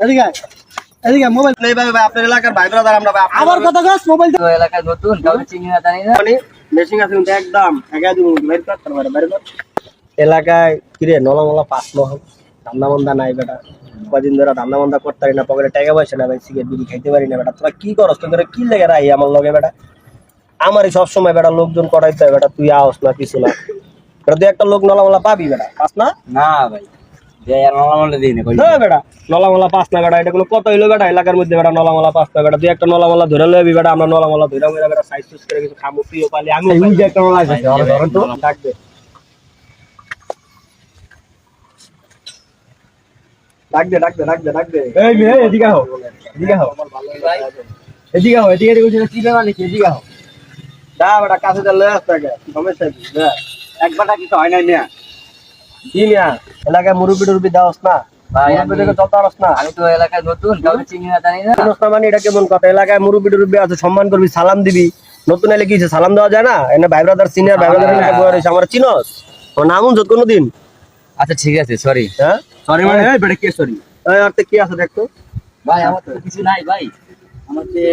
এদিকে এদিকে মোবাইল নেই ভাই ভাই আপনার এলাকার ভাই ব্রাদার আমরা ভাই কথা গাছ মোবাইল তো এলাকায় নতুন কাউকে চিনি না জানি না। মানে মেশিন আছে কিন্তু একদম একা দিব বাইর কর তার বাইরে বাইরে কর। এলাকায় কিরে নলা মলা পাস ধান্দা নাই বেটা। কদিন ধরে ধান্দা করতে পারি না পকেটে টাকা পয়সা না ভাই সিগারেট বিড়ি খাইতে পারি না বেটা। তোরা কি করস তোদের কি লেগে রাই আমার লগে বেটা? আমারই সবসময় বেটা লোকজন করাইতে হয় বেটা তুই আওস না কিছু না। বেটা তুই একটা লোক নলা মলা পাবি বেটা পাস না? না ভাই। হ্যাঁ বেটা নলামলা পাস বেটা এটা কোনো কত হইল বেটা? এলাকার মধ্যে বেটা নলামলা পাস না বেটা। তুই একটা নলামলা ধরে লবি বেটা আমরা নলামলা ধরে মেরা বেটা সাইজ সুইজ করে কিছু খামু তুইও পালি আমি এই যে একটা নলা আছে ধরেন তো। ডাকবে। ডাকবে ডাকবে ডাকবে ডাকবে। এই মেয়ে এদিকে আও এদিকে আও এদিকে আও এদিকে এদিকে বলছিস কি না নাকি? এদিকে আও দা বেটা কাছে যা লয়ে আসতে সমস্যা কি? দা একবারটা কিছু হয় নাই মিয়া। কি এলাকায় মুরুবি টুরুবি দাওস না। আমি- তো এলাকায় নতুন চিনি না জানি না। মানে এটা কেমন কথা? এলাকায় মুরুবি টুরুবি আছে সম্মান করবি সালাম দিবি। নতুন এলে কি? সালাম দেওয়া যায় না? এনে ভাই ব্রাদার সিনিয়র ভাই ব্রাদার এলাকায় বয়ে আমার চিনস। আমার নাম উনছত কোনোদিন? আচ্ছা ঠিক আছে সরি হ্যাঁ? সরি মানে এই বেটা কে সরি এই আর তে কি আছে দেখতো ভাই আমার তো কিছু নাই ভাই। আমার যে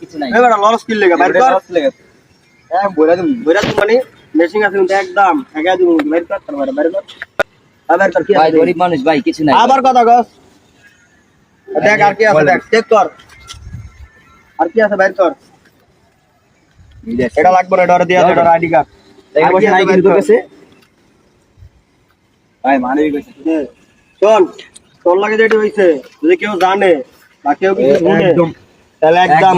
কিছু নাই। এই বেটা লস কিল লেগে বাইর কর হ্যাঁ বইরা দিম বইরা দিম মানে? মেশিং আছে কিন্তু একদম একা দিম বাইর কর বাইর কর। আবার কর কি ভাই গরিব মানুষ ভাই কিছু নাই। আবার কথা কস। দেখ আর কি আছে দেখ চেক কর। আর কি আছে বাইর কর। এটা লাগবে না দিয়ে আছে আইডি কার্ড। পয়সা নাই কিন্তু কাছে ভাই মানে শোন তোর লাগে যেটা হইছে যদি কেউ জানে বা কেউ কিছু শুনে একদম। তাহলে একদম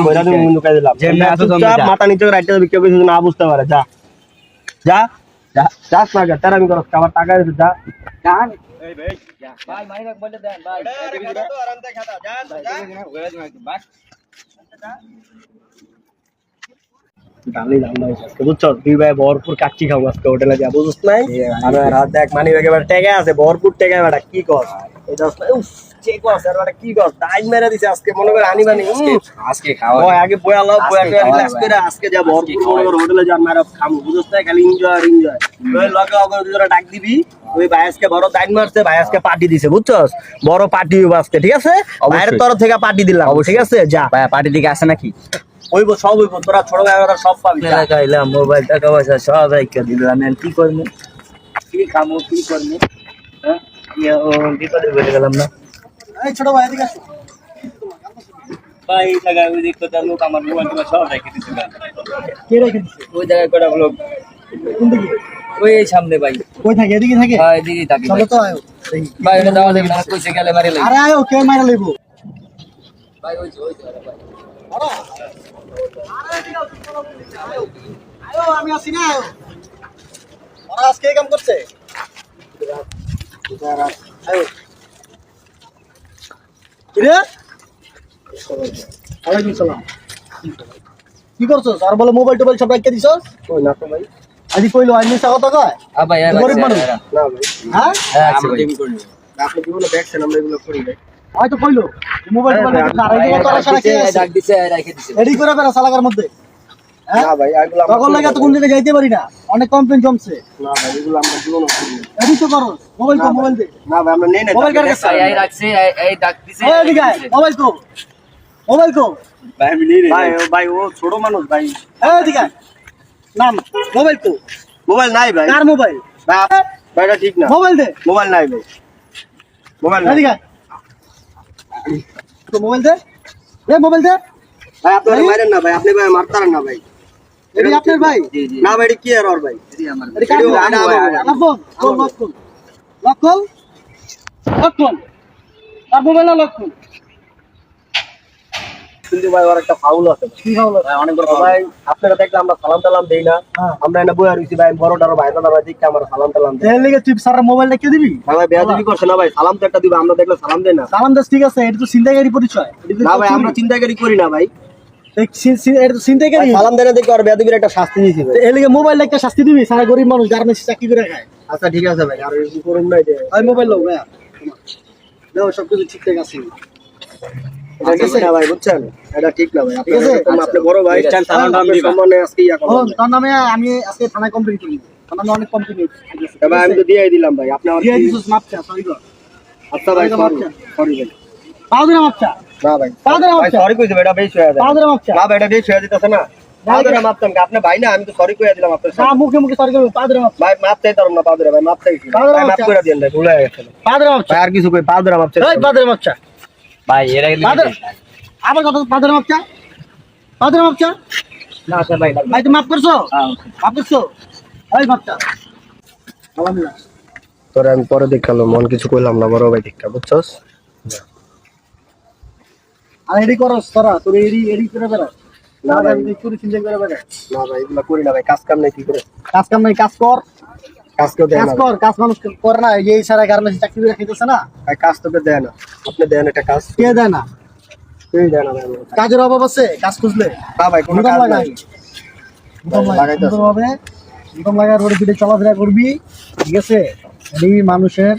কাজে লাভ। তেমনি চুপচাপ যা। মাথা নিচে রাইটে কেউ কিছু না বুঝতে পারে যা। যা যা যাস না যা তার আমি করস আমার টাকা দিতে যা জান ভাই মাইক বলে দেন ভাই ডালি দাম নাই আজকে বুঝছ দুই ভাই ভরপুর কাচ্চি খাব আজকে হোটেলে যা বুঝছ নাই আর রাত দেখ মানি ব্যাগে এবার টেকা আছে ভরপুর টেকা বেটা কি কর এটা উফ চেক আছে? আর কি মেরে দিছে আজকে মনে করে আনি বানি আজকে খাওয়া ওই আগে বয়া লাও বয়া আজকে করে রিল্যাক্স করে আজকে যা ভরপুর করে হোটেলে যা মারা খামু। বুঝছ না খালি এনজয় আর এনজয় ওই লগে অগর দুজনে ডাক দিবি। ওই ভাইয়াসকে বড় মারছে ভাইয়াসকে পার্টি দিছে বুঝছস বড় পার্টি আজকে ঠিক আছে? বাইরের তরফ থেকে পার্টি দিলাম ঠিক আছে? যা। ভাই পার্টি দিকে আসে নাকি? হইব সব হইব তোরা ছোট ভাই ওরা সব পাবি। মোবাইল টাকা পয়সা সব একটা দিলাম কি করব কি খামো কি করব হ্যাঁ বিপদে গেলাম না। এই ছোট ভাই এদিকে আসো। ভাই জায়গায় ওই দিক কোথাও লোক আমার মোবাইল টোবাইল সব রেখে দিচ্ছে কে রেখে দিছে? ওই জায়গায় কটা লোক? কোন দিকে? ওই সামনে ভাই। কই থাকে? এদিকে থাকে? হ্যাঁ এদিকেই থাকি চলো তো আয়ো। ভাই দেবে না কইছে গেলে মারি লাগবে আরে আয়ো কে মারা লইবো? ভাই ওই ওই যে, আরে ভাই আয়ো আমি আসি না আয়ো। ওরা আজকে কাম করছে? ওয়ালাইকুম সালাম। কি করছ আর বলে মোবাইল টোবাইল সব রাখিয়ে দিছস? কই না তো ভাই। আজি কইলো আই মিছা কথা কয়? আ ভাই এরা গরিব মানুষ। না ভাই হ্যাঁ হ্যাঁ আছে আমরা। টিম করি। আপনি যেগুলো দেখছেন আমরা এগুলো করি ভাই? হয়তো কইলো। মোবাইল টোবাইল আর এরা কথা ডাক সারা দিছে, কে ডাক দিছে দিছে। এডি করে বেড়া সালাকার মধ্যে। হ্যাঁ না ভাই এগুলো তখন লাগে তো কোন জায়গায় যাইতে পারি না। অনেক কমপ্লেন জমছে। না ভাই এগুলো আমরা জীবন এডি তো করো মোবাইল মোবাইল দে। না ভাই আমরা নেই না মোবাইল কার কাছে? ভাই রাখছে এই- এই ডাক দিছে ওই এদিকে মোবাইল কো মোবাইল কো ভাই আমি নিয়ে ভাই ও ভাই ও ছোট মানুষ ভাই। এই এদিকে আয়। নাম মোবাইল কো মোবাইল নাই ভাই। কার মোবাইল ভাই ভাই এটা ঠিক না। মোবাইল দে। মোবাইল নাই ভাই। মোবাইল নাই। এদিকে তো মোবাইল দে। মোবাইল দে। ভাই আপনি? মারেন না ভাই আপনি ভাই মারতারেন না ভাই। এডি আপনার ভাই? জি জি। না ভাই এটা কি আর ওর ভাই? এটি আমার phone phone lock phone lock phone lock phone আর মোবাইল না লক ফোন কিন্তু ভাই ওর একটা ফাউল আছে। অনেক বড় ভাই আপনারা দেখলে আমরা সালাম টালাম দেই না। হ্যাঁ। আমরা এনে বইয়া রইছি ভাই বড়টারও ভাই দাদা ভাই আমরা সালাম টালাম দেই। এর লিগে তুই স্যার মোবাইলটা কে দিবি? ভাই বেয়াদবি করছে না ভাই সালাম তো একটা দিবে আমরা দেখলে সালাম দেই না। সালাম দাস ঠিক আছে এটা তো চিন্তাকারী পরিচয়। না ভাই আমরা চিন্তাকারী করি না ভাই। একটা শাস্তি দিয়েছি ভাই। এর লিগে মোবাইল একটা শাস্তি দিবি সারা গরিব মানুষ গার্মেন্টস চাকরি করে খায়। আচ্ছা ঠিক আছে ভাই আর করুন না এটা। মোবাইল লো ভাইয়া। দাও সব ঠিকঠাক আছে। ঠিক না ভাই বুঝছেন? এটা ঠিক না ভাই ঠিক আছে? আপনি- আপনি বড় ভাই ঠিক আছে, সালাম টালাম আপনার দিবা। সম্মানে আজকে ইয়া ও নামে আমি আজকে থানায় কমপ্লেন করি। তোর নামে অনেক কমপ্লেন আমি তো দিয়েই দিলাম ভাই আপনি আমার দিয়ে দিছিস মাপ চা সরি গো আচ্ছা ভাই আমি তো সরি সরি ভাই। পাও দিলাম আচ্ছা না ভাই। সরি এটা বেশি হয়ে যায়। পাও দিলাম না ভাই এটা বেশি যেতেছে না। পা ধরে মাপতাম কি? আপনি ভাই না আমি তো সরি কইয়া দিলাম আপনার না সামনে। মুখে মুখে সরি করবে পা দিলাম ভাই মাপ চাইতাম না পা ধরে ভাই মাপ চাইছি। পা ধরে ভাই মাপ মাপছে। করে দিন ভাই ভুল হয়ে গেছে। পা দিলাম ভাই আর কিছু কই পা ধরে মাপ চাইছি। এই পা দিলাম ভাই এরা গেলে আবার কত পা দিলাম পা না স্যার ভাই ভাই তুমি মাফ করছ? করছ? এই বাচ্চা আলহামদুলিল্লাহ আমি পরে দেখাল মন কিছু কইলাম না বড় ভাই দেখা বুঝছস? আর এডি করস তোরা তোর এডি এডি করে না ভাই। চুরি করে না ভাই এগুলা করি না ভাই কাজ কাম নাই কি করে? কাজ কাম নাই কাজ কর। কাজ কেউ দেয় কাজ না কর কাজ মানুষ করে না এই সারা গার্মেন্টস চাকরি করে না। ভাই কাজ তোকে দেয় না। আপনি দেন একটা কাজ। কে দেয় না? কেউই দেয় না ভাই কাজের অভাব আছে কাজ খুঁজলে। না ভাই কোনো কাজ নাই। লাগাইতে আছে। ভাবে রোড পিঠে চলাফেরা করবি ঠিক আছে? এই মানুষের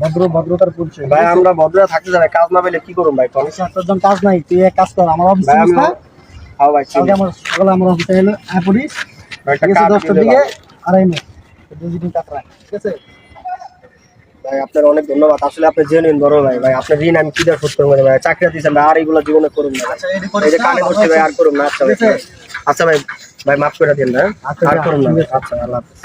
ভদ্র ভদ্রতার পরিচয় ভাই আমরা ভদ্র থাকতে জানি কাজ না পেলে কি করুন ভাই? কোন একজন কাজ নাই তুই এক কাজ কর আমার অফিস হ্যাঁ ভাই চিনি। কালকে আমার সকালে আমার অফিসে এলো হ্যাঁ পড়িস। ঠিক আছে দশটার দিকে আড়াই মে দুদিন কাজ রাখ ঠিক আছে? ভাই আপনার অনেক ধন্যবাদ। আসলে আপনি জেনুইন বড় ভাই ভাই। আপনার ঋণ আমি কি দিয়ে শোধ করব ভাই? চাকরি দিয়েছেন ভাই আর এগুলো জীবনে করুন না। আচ্ছা এই যে কানে করছি ভাই আর করুন না। আচ্ছা ভাই আচ্ছা ভাই ভাই মাফ করে দিন না আচ্ছা, আর করুন না আচ্ছা আল্লাহ হাফেজ।